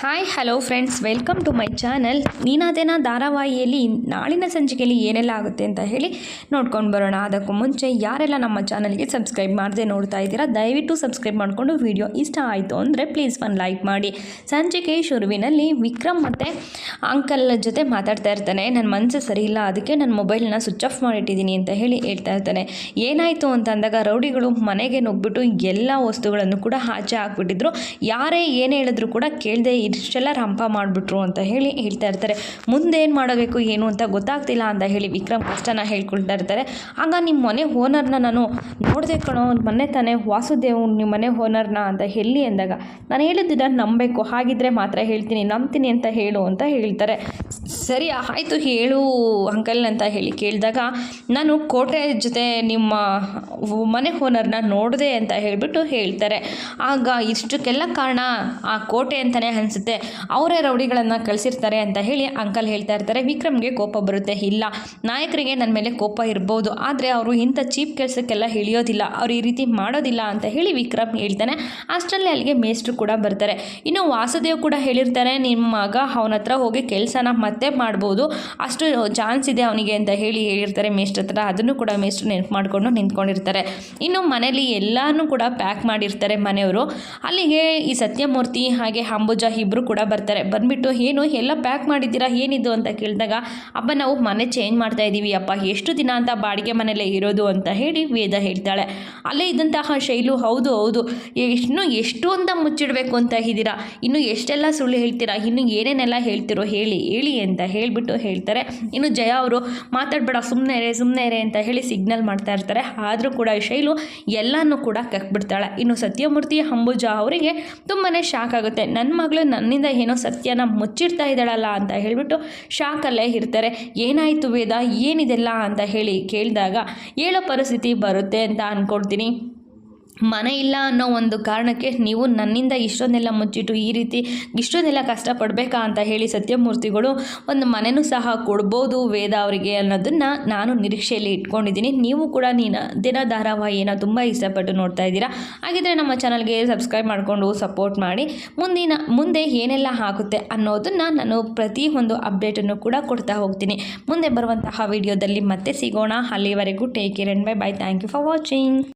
Hi hello friends welcome to my channel Neenadena ಧಾರಾವಾಹಿಯಲ್ಲಿ ನಾಳಿನ ಸಂಚಿಕೆಯಲ್ಲಿ ಏನೆಲ್ಲ ಆಗುತ್ತೆ ಅಂತ ಹೇಳಿ ನೋಡ್ಕೊಂಡು ಬರೋಣ. ಅದಕ್ಕೂ ಮುಂಚೆ ಯಾರೆಲ್ಲ ನಮ್ಮ ಚಾನಲ್ಗೆ ಸಬ್ಸ್ಕ್ರೈಬ್ ಮಾಡದೆ ನೋಡ್ತಾ ಇದ್ದೀರಾ, ದಯವಿಟ್ಟು ಸಬ್ಸ್ಕ್ರೈಬ್ ಮಾಡಿಕೊಂಡು ವಿಡಿಯೋ ಇಷ್ಟ ಆಯಿತು ಅಂದರೆ ಪ್ಲೀಸ್ ಒಂದು ಲೈಕ್ ಮಾಡಿ. ಸಂಚಿಕೆ ಶುರುವಿನಲ್ಲಿ ವಿಕ್ರಮ್ ಮತ್ತು ಅಂಕಲ್ ಜೊತೆ ಮಾತಾಡ್ತಾ ಇರ್ತಾನೆ. ನನ್ನ ಮನಸ್ಸು ಸರಿ ಇಲ್ಲ, ಅದಕ್ಕೆ ನನ್ನ ಮೊಬೈಲ್ನ ಸ್ವಿಚ್ ಆಫ್ ಮಾಡಿಟ್ಟಿದ್ದೀನಿ ಅಂತ ಹೇಳಿ ಹೇಳ್ತಾ ಇರ್ತಾನೆ. ಏನಾಯಿತು ಅಂತ ಅಂದಾಗ ರೌಡಿಗಳು ಮನೆಗೆ ನುಗ್ಬಿಟ್ಟು ಎಲ್ಲ ವಸ್ತುಗಳನ್ನು ಕೂಡ ಆಚೆ ಹಾಕ್ಬಿಟ್ಟಿದ್ರು. ಯಾರೇ ಏನು ಹೇಳಿದ್ರು ಕೂಡ ಕೇಳದೆ ಇಷ್ಟೆಲ್ಲ ರಂಪ ಮಾಡಿಬಿಟ್ರು ಅಂತ ಹೇಳಿ ಹೇಳ್ತಾ ಇರ್ತಾರೆ. ಮುಂದೆ ಏನು ಮಾಡಬೇಕು, ಏನು ಅಂತ ಗೊತ್ತಾಗ್ತಿಲ್ಲ ಅಂತ ಹೇಳಿ ವಿಕ್ರಮ್ ಕಷ್ಟನ ಹೇಳ್ಕೊಳ್ತಾ ಇರ್ತಾರೆ. ಆಗ ನಿಮ್ಮ ಮನೆ ಓನರ್ನ ನಾನು ನೋಡಿದೆ ಕಣೋ ಮೊನ್ನೆ ತಾನೇ ವಾಸುದೇವ್ ನಿಮ್ಮ ಮನೆ ಓನರ್ನ ಅಂತ ಹೇಳಿ ಅಂದಾಗ, ನಾನು ಹೇಳಿದ್ದನ್ನು ನಂಬಬೇಕು, ಹಾಗಿದ್ರೆ ಮಾತ್ರ ಹೇಳ್ತೀನಿ, ನಂಬ್ತೀನಿ ಅಂತ ಹೇಳು ಅಂತ ಹೇಳ್ತಾರೆ. ಸರಿ, ಆಯಿತು ಹೇಳು ಅಂಕಲ್ ಅಂತ ಹೇಳಿ ಕೇಳಿದಾಗ, ನಾನು ಕೋಟೆ ಜೊತೆ ನಿಮ್ಮ ಮನೆ ಓನರ್ನ ನೋಡಿದೆ ಅಂತ ಹೇಳಿಬಿಟ್ಟು ಹೇಳ್ತಾರೆ. ಆಗ ಇಷ್ಟಕ್ಕೆಲ್ಲ ಕಾರಣ ಆ ಕೋಟೆ ಅಂತಲೇ ಅನಿಸುತ್ತೆ. ಅವರೇ ರೌಡಿಗಳನ್ನು ಕಳಿಸಿರ್ತಾರೆ ಅಂತ ಹೇಳಿ ಅಂಕಲ್ ಹೇಳ್ತಾ ಇರ್ತಾರೆ. ವಿಕ್ರಮ್ಗೆ ಕೋಪ ಬರುತ್ತೆ. ಇಲ್ಲ, ನಾಯಕರಿಗೆ ನನ್ನ ಮೇಲೆ ಕೋಪ ಇರ್ಬೋದು. ಆದರೆ ಅವರು ಇಂಥ ಚೀಪ್ ಕೆಲಸಕ್ಕೆಲ್ಲ ಇಳಿಯೋದಿಲ್ಲ. ಅವ್ರು ಈ ರೀತಿ ಮಾಡೋದಿಲ್ಲ ಅಂತ ಹೇಳಿ ವಿಕ್ರಮ್ ಹೇಳ್ತಾನೆ. ಅಷ್ಟರಲ್ಲೇ ಅಲ್ಲಿಗೆ ಮೇಸ್ಟ್ರು ಕೂಡ ಬರ್ತಾರೆ. ಇನ್ನು ವಾಸುದೇವ್ ಕೂಡ ಹೇಳಿರ್ತಾರೆ ನಿಮ್ಮ ಮಗ ಅವನ ಹತ್ರ ಹೋಗಿ ಕೆಲಸನ ಮತ್ತೆ ಮಾಡ್ಬೋದು. ಅಷ್ಟು ಚಾನ್ಸ್ ಇದೆ ಅವನಿಗೆ ಅಂತ ಹೇಳಿ ಹೇಳಿರ್ತಾರೆ ಮೇಷ್ಟ್ರ ಹತ್ರ. ಅದನ್ನು ಕೂಡ ಮೇಸ್ಟ್ರು ನೆನಪು ಮಾಡಿಕೊಂಡು ನಿಂತ್ಕೊಂಡಿರ್ತಾರೆ. ಇನ್ನು ಮನೇಲಿ ಎಲ್ಲನೂ ಕೂಡ ಪ್ಯಾಕ್ ಮಾಡಿರ್ತಾರೆ ಮನೆಯವರು. ಅಲ್ಲಿಗೆ ಈ ಸತ್ಯಮೂರ್ತಿ ಹಾಗೆ ಅಂಬುಜ ಇಬ್ಬರು ಕೂಡ ಬರ್ತಾರೆ. ಬಂದ್ಬಿಟ್ಟು, ಏನು, ಎಲ್ಲ ಪ್ಯಾಕ್ ಮಾಡಿದ್ದೀರಾ? ಏನಿದು? ಅಂತ ಕೇಳಿದಾಗ ಅಪ್ಪ ನಾವು ಮನೆ ಚೇಂಜ್ ಮಾಡ್ತಾ ಇದ್ದೀವಿ ಅಪ್ಪ. ಎಷ್ಟು ದಿನ ಅಂತ ಬಾಡಿಗೆ ಮನೆಯಲ್ಲೇ ಇರೋದು? ಅಂತ ಹೇಳಿ ವೇದ ಹೇಳ್ತಾಳೆ. ಅಲ್ಲೇ ಇದ್ದಂತಹ ಶೈಲು, ಹೌದು ಹೌದು. ಇನ್ನು ಎಷ್ಟು ಅಂತ ಮುಚ್ಚಿಡಬೇಕು ಅಂತ ಇದ್ದೀರಾ? ಇನ್ನು ಎಷ್ಟೆಲ್ಲ ಸುಳ್ಳು ಹೇಳ್ತೀರಾ? ಇನ್ನು ಏನೇನೆಲ್ಲ ಹೇಳ್ತಿರೋ ಹೇಳಿ ಹೇಳಿ ಅಂತ ಹೇಳಿಬಿಟ್ಟು ಹೇಳ್ತಾರೆ. ಇನ್ನು ಜಯ ಅವರು, ಮಾತಾಡಬೇಡ ಸುಮ್ಮನೆ ರೇ ಸುಮ್ಮನೆ ರೇ ಅಂತ ಹೇಳಿ ಸಿಗ್ನಲ್ ಮಾಡ್ತಾ ಇರ್ತಾರೆ. ಆದರೂ ಕೂಡ ಶೈಲು ಎಲ್ಲನೂ ಕೂಡ ಕಕ್ಬಿಡ್ತಾಳೆ. ಇನ್ನು ಸತ್ಯಮೂರ್ತಿ ಅಂಬುಜ ಅವರಿಗೆ ತುಂಬಾ ಶಾಕ್ ಆಗುತ್ತೆ. ನನ್ನ ಮಗಳು ನನ್ನಿಂದ ಏನೋ ಸತ್ಯನ ಮುಚ್ಚಿಡ್ತಾ ಇದ್ದಾಳಲ್ಲ ಅಂತ ಹೇಳಿಬಿಟ್ಟು ಶಾಕಲ್ಲೇ ಇರ್ತಾರೆ. ಏನಾಯಿತು ವೇದ? ಏನಿದೆಲ್ಲ ಅಂತ ಹೇಳಿ ಕೇಳಿದಾಗ ಹೇಳೋ ಪರಿಸ್ಥಿತಿ ಬರುತ್ತೆ ಅಂತ ಅಂದ್ಕೊಳ್ತೀನಿ ಮನೆ ಇಲ್ಲ ಅನ್ನೋ ಒಂದು ಕಾರಣಕ್ಕೆ ನೀವು ನನ್ನಿಂದ ಇಷ್ಟೊಂದೆಲ್ಲ ಮುಚ್ಚಿಟ್ಟು ಈ ರೀತಿ ಇಷ್ಟೊಂದೆಲ್ಲ ಕಷ್ಟಪಡಬೇಕಾ ಅಂತ ಹೇಳಿ ಸತ್ಯಮೂರ್ತಿಗಳು ಒಂದು ಮನೆಯೂ ಸಹ ಕೊಡ್ಬೋದು ವೇದ ಅವರಿಗೆ ಅನ್ನೋದನ್ನು ನಾನು ನಿರೀಕ್ಷೆಯಲ್ಲಿ ಇಟ್ಕೊಂಡಿದ್ದೀನಿ. ನೀವು ಕೂಡ ನೀನು ದಿನ ಧಾರಾವಾಹಿಯನ್ನು ತುಂಬ ಇಷ್ಟಪಟ್ಟು ನೋಡ್ತಾ ಇದ್ದೀರಾ? ಹಾಗಿದ್ರೆ ನಮ್ಮ ಚಾನಲ್ಗೆ ಸಬ್ಸ್ಕ್ರೈಬ್ ಮಾಡಿಕೊಂಡು ಸಪೋರ್ಟ್ ಮಾಡಿ. ಮುಂದಿನ, ಮುಂದೆ ಏನೆಲ್ಲ ಆಗುತ್ತೆ ಅನ್ನೋದನ್ನು ನಾನು ಪ್ರತಿ ಒಂದು ಅಪ್ಡೇಟನ್ನು ಕೂಡ ಕೊಡ್ತಾ ಹೋಗ್ತೀನಿ. ಮುಂದೆ ಬರುವಂತಹ ವಿಡಿಯೋದಲ್ಲಿ ಮತ್ತೆ ಸಿಗೋಣ. ಅಲ್ಲಿವರೆಗೂ take care and bye bye thank you for watching